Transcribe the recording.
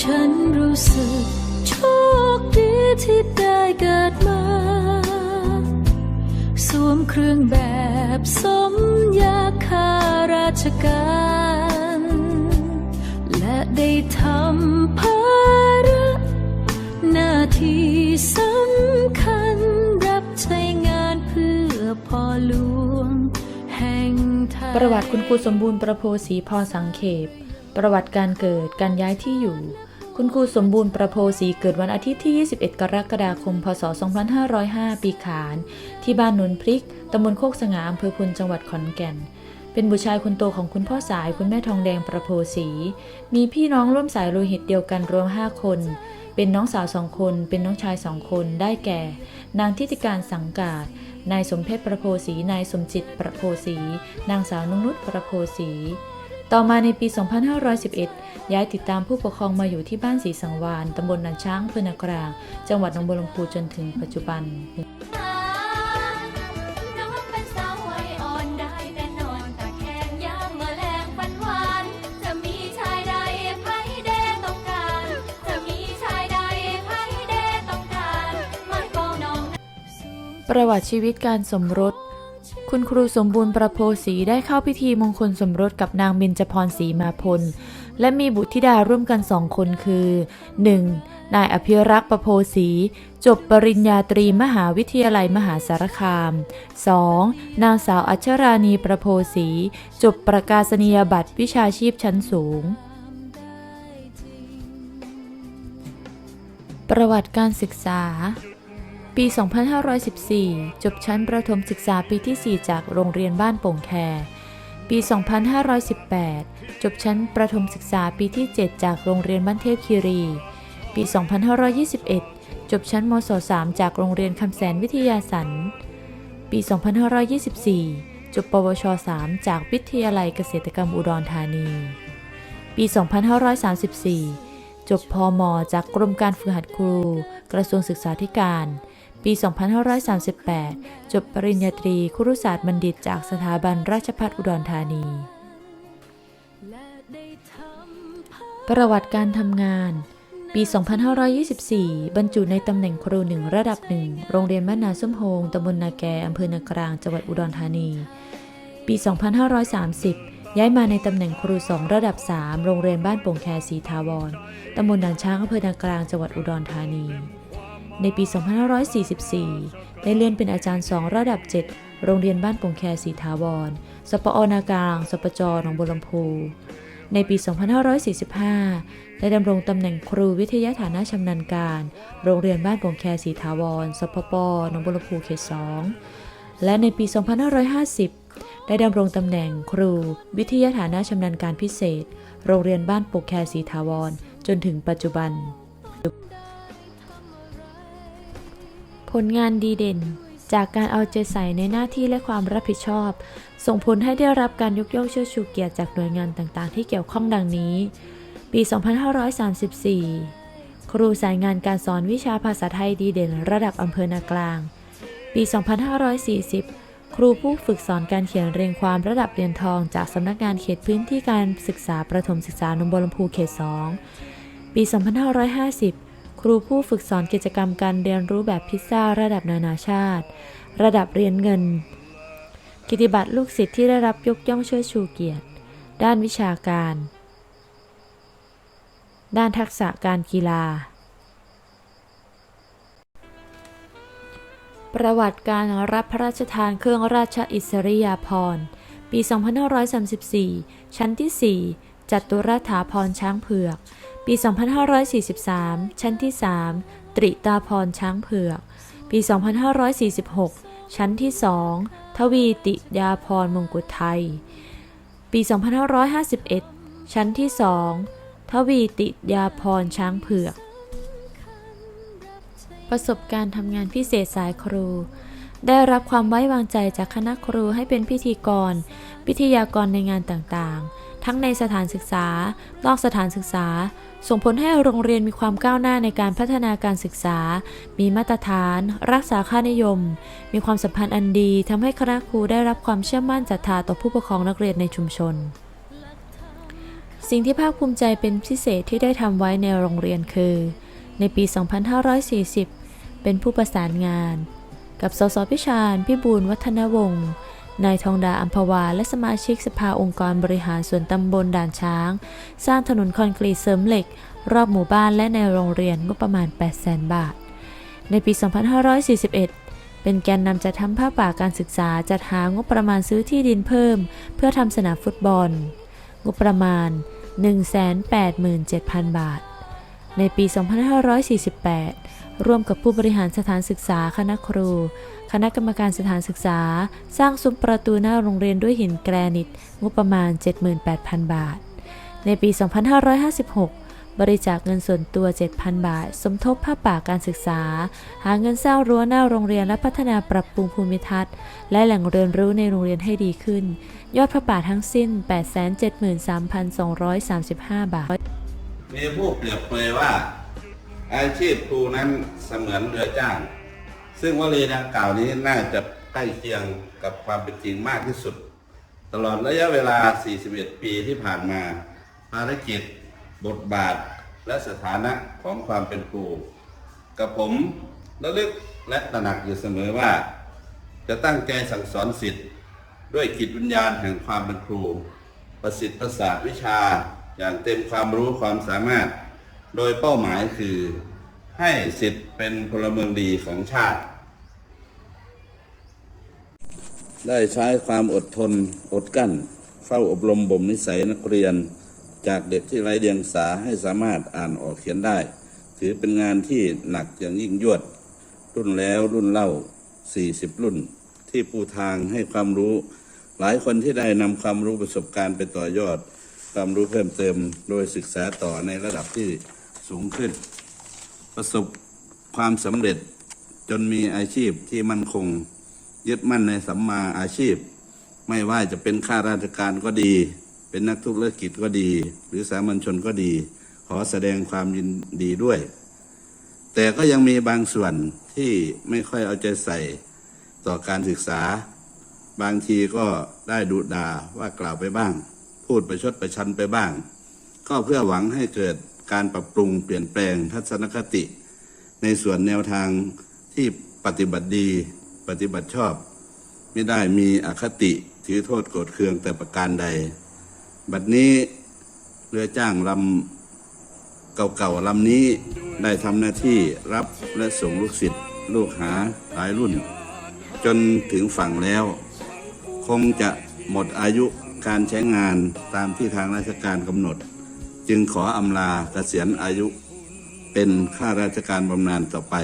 ฉันรู้สึกโชคดีที่ได้เกิดมา สวมเครื่องแบบสมยาข้าราชการ และได้ทำภาระหน้าที่สำคัญรับใช้งานเพื่อพ่อหลวง แห่งไทยประวัติคุณครูสมบูรณ์ประโพสีพอสังเขป ประวัติการเกิด การย้ายที่อยู่ คุณครูสมบูรณ์ประโพสีเกิดวันอาทิตย์ที่ 21 กรกฎาคม พศ 2505 ปีขาน ที่บ้านนนพริก ตำบลโคกสง่าอำเภอพุนจังหวัดขอนแก่น เป็นบุตรชายคนโตของคุณพ่อสาย คุณแม่ทองแดงประโพสี มีพี่น้องร่วมสายโลหิตเดียวกันรวม 5 คน เป็นน้องสาวสองคน เป็นน้องชายสองคน ได้แก่ นางทิติการสังกาดนายสมเพชรประโพสี นายสมจิตประโพสี นางสาวนุ่งนุชประโพสี ต่อมาในปี 2511 ย้ายติดตามผู้ปกครองมาอยู่ที่บ้านศรีสังวานตำบลนันช้างอำเภอนากลาง จังหวัดหนองบัวลำพูจนถึงปัจจุบันน้องเป็นสาววัยอ่อนได้แต่นอนตะแคงยามเมื่อแรงฝันหวานจะมีชายใดไผเดต้องการจะมีชายใดไผเดต้องการมาโกน้องประวัติชีวิตการสมรส คุณครูสมบูรณ์ประโพสีได้เข้าพิธีมงคลสมรสกับนางเบญจพรศรีมาพล และมีบุตรธิดาร่วมกันสองคนคือ 1. นายอภิรักษ์ประโพสีจบปริญญาตรีมหาวิทยาลัยมหาสารคาม 2. นางสาวอัชรานีประโพสีจบประกาศนียบัตรวิชาชีพชั้นสูงประวัติการศึกษา ปี 2514 จบชั้นประถมศึกษาปีที่ 4 จากโรงเรียนบ้านโป่งแค ปี 2518 จบชั้นประถมศึกษาปีที่ 7 จากโรงเรียนบ้านเทพคีรี ปี 2521 จบชั้นมศ 3 จากโรงเรียนคำแสนวิทยาสัน ปี 2524 จบปวช 3 จากวิทยาลัยเกษตรกรรมอุดรธานี ปี 2534จบพมจากกรมการฝึกหัดครู กระทรวงศึกษาธิการ ปี 2538 จบปริญญาตรีครุศาสตร์บัณฑิตจากสถาบันราชภัฏอุดรธานี ประวัติการทำงาน ปี 2524 บรรจุในตำแหน่งครูหนึ่งระดับหนึ่ง โรงเรียนบ้านนาส้มโฮงตำบลนาแกอำเภอนากลาง จังหวัดอุดรธานี ปี 2530ย้ายมาในตำแหน่งครูสองระดับ 3 โรงเรียนบ้านโป่งแคสีทาวร ตำบลด่านช้างอำเภอนากลาง จังหวัดอุดรธานี ในปี 2544 ได้เลื่อนเป็นอาจารย์สองระดับ 7 โรงเรียนบ้านปงแคสีทาวร สปอนากลาง สปจหนองบัวลำพู ในปี 2545 ได้ดำรงตำแหน่งครูวิทยาฐานะชำนาญการ โรงเรียนบ้านปงแคสีทาวรสพปหนองบัวลำพูเขต 2 และในปี 2550 ได้ดำรงตำแหน่งครู วิทยาฐานะชำนาญการพิเศษ โรงเรียนบ้านป่งแคสีทาวร จนถึงปัจจุบัน ลงานดีเด่น จากการเอาใจใส่ในหน้าที่และความรับผิดชอบ ส่งผลให้ได้รับการยกย่องเชิดชูเกียรติจากหน่วยงานต่างๆ ที่เกี่ยวข้องดังนี้ ปี 2534 ครูสายงานการสอนวิชาภาษาไทยดีเด่น ระดับอำเภอนากลาง ปี 2540ครูผู้ฝึกสอนการเขียนเรียงความระดับเรียนทอง จากสำนักงานเขตพื้นที่การศึกษาประถมศึกษาหนองบัวลำพูเขต 2 ปี 2550 รูผู้ฝึกสอนกิจกรรมการเรียนรู้แบบพิซซ่าระดับนานาชาติ ระดับเรียนเงิน กิตติบัตรลูกศิษย์ที่ได้รับยกย่องเชิดชูเกียรติ ด้านวิชาการ ด้านทักษะการกีฬา ประวัติการรับพระราชทานเครื่องราชอิสริยาภรณ์ปี 2534 ชั้นที่ 4 จัตุรัฐาพรช้างเผือก ปี 2543 ชั้นที่ 3 ตริตาพรช้างเผือก ปี 2546 ชั้นที่ 2 ทวีติยาพรมงกุฎไทย ปี 2551 ชั้นที่ 2 ทวีติยาพรช้างเผือก ประสบการณ์ทำงานพิเศษสายครู ได้รับความไว้วางใจจากคณะครูให้เป็นพิธีกรวิทยากรในงานต่างๆ ทั้งในสถานศึกษา นอกสถานศึกษา ส่งผลให้โรงเรียนมีความก้าวหน้าในการพัฒนาการศึกษา มีมาตรฐาน รักษาค่านิยม มีความสัมพันธ์อันดีทำให้คณะครูได้รับความเชื่อมั่นศรัทธาต่อผู้ปกครองนักเรียนในชุมชน สิ่งที่ภาคภูมิใจเป็นพิเศษที่ได้ทำไว้ในโรงเรียนคือ ในปี 2540 เป็นผู้ประสานงาน กับสสพิชาญพิบูลวัฒนวงศ์ นายทองดาอัมพวา และสมาชิกสภาองค์กรบริหารส่วนตำบลด่านช้าง สร้างถนนคอนกรีตเสริมเหล็ก รอบหมู่บ้านและในโรงเรียนงบประมาณ 800,000บาท ในปี 2541 เป็นแกนนำจัดทำผ้าป่าการศึกษาจัดหางบประมาณซื้อที่ดินเพิ่ม เพื่อทำสนามฟุตบอล งบประมาณ 187,000 บาท ในปี 2548 ร่วมกับผู้บริหารสถานศึกษาคณะครู คณะกรรมการสถานศึกษา สร้างซุ้มประตูหน้าโรงเรียนด้วยหินแกรนิต งบประมาณ 78,000 บาท ในปี 2556 บริจาคเงินส่วนตัว 7,000 บาท สมทบผ้าป่าการศึกษา หาเงินสร้างรั้วหน้าโรงเรียนและพัฒนาปรับปรุงภูมิทัศน์ และแหล่งเรียนรู้ในโรงเรียนให้ดีขึ้น ยอดผ้าป่าทั้งสิ้น 873,235 บาท มีผู้เปรียบเปรยว่า อาชีพครูนั้นเสมือนเรือจ้าง ซึ่งวลีดังกล่าวนี้น่าจะใกล้เคียงกับความเป็นจริงมากที่สุด ตลอดระยะเวลา 41 ปีที่ผ่านมา ภารกิจ บทบาท และสถานะของความเป็นครูกับผมระลึกและตระหนักอยู่เสมอว่า จะตั้งใจสั่งสอนสิทธิ์ด้วยจิตวิญญาณแห่งความเป็นครู ประสิทธิ์ประสาทวิชา อย่างเต็มความรู้ความสามารถ โดยเป้าหมายคือให้สิทธิ์เป็นพลเมืองดีของชาติ ได้ใช้ความอดทนอดกั้นเฝ้าอบรมบ่มนิสัยนักเรียน จากเด็กที่ไร้เดียงสาให้สามารถอ่านออกเขียนได้ ถือเป็นงานที่หนักอย่างยิ่งยวด รุ่นแล้วรุ่นเล่า 40 รุ่น ที่ปูทางให้ความรู้ หลายคนที่ได้นำความรู้ประสบการณ์ไปต่อยอด ความรู้เพิ่มเติมโดยศึกษาต่อในระดับที่สูงขึ้น ประสบความสำเร็จจนมีอาชีพที่มั่นคง ยึดมั่นในสัมมาอาชีพ ไม่ว่าจะเป็นข้าราชการก็ดี เป็นนักธุรกิจก็ดี หรือสามัญชนก็ดี ขอแสดงความยินดีด้วย แต่ก็ยังมีบางส่วนที่ไม่ค่อยเอาใจใส่ต่อการศึกษา บางทีก็ได้ดุดาว่ากล่าวไปบ้าง พูดประชดประชันไปบ้าง ก็เพื่อหวังให้เกิดการปรับปรุงเปลี่ยนแปลงทัศนคติ ในส่วนแนวทางที่ปฏิบัติดี ปฏิบัติชอบ ไม่ได้มีอคติถือโทษโกรธเคืองแต่ประการใด บัดนี้เรือจ้างลำเก่าๆลำนี้ได้ทำหน้าที่รับและส่งลูกศิษย์ลูกหาหลายรุ่น จนถึงฝั่งแล้ว คงจะหมดอายุ การใช้งานตามที่ทางราชการกำหนด จึงขออำลาเกษียณอายุเป็นข้าราชการบำนาญต่อไป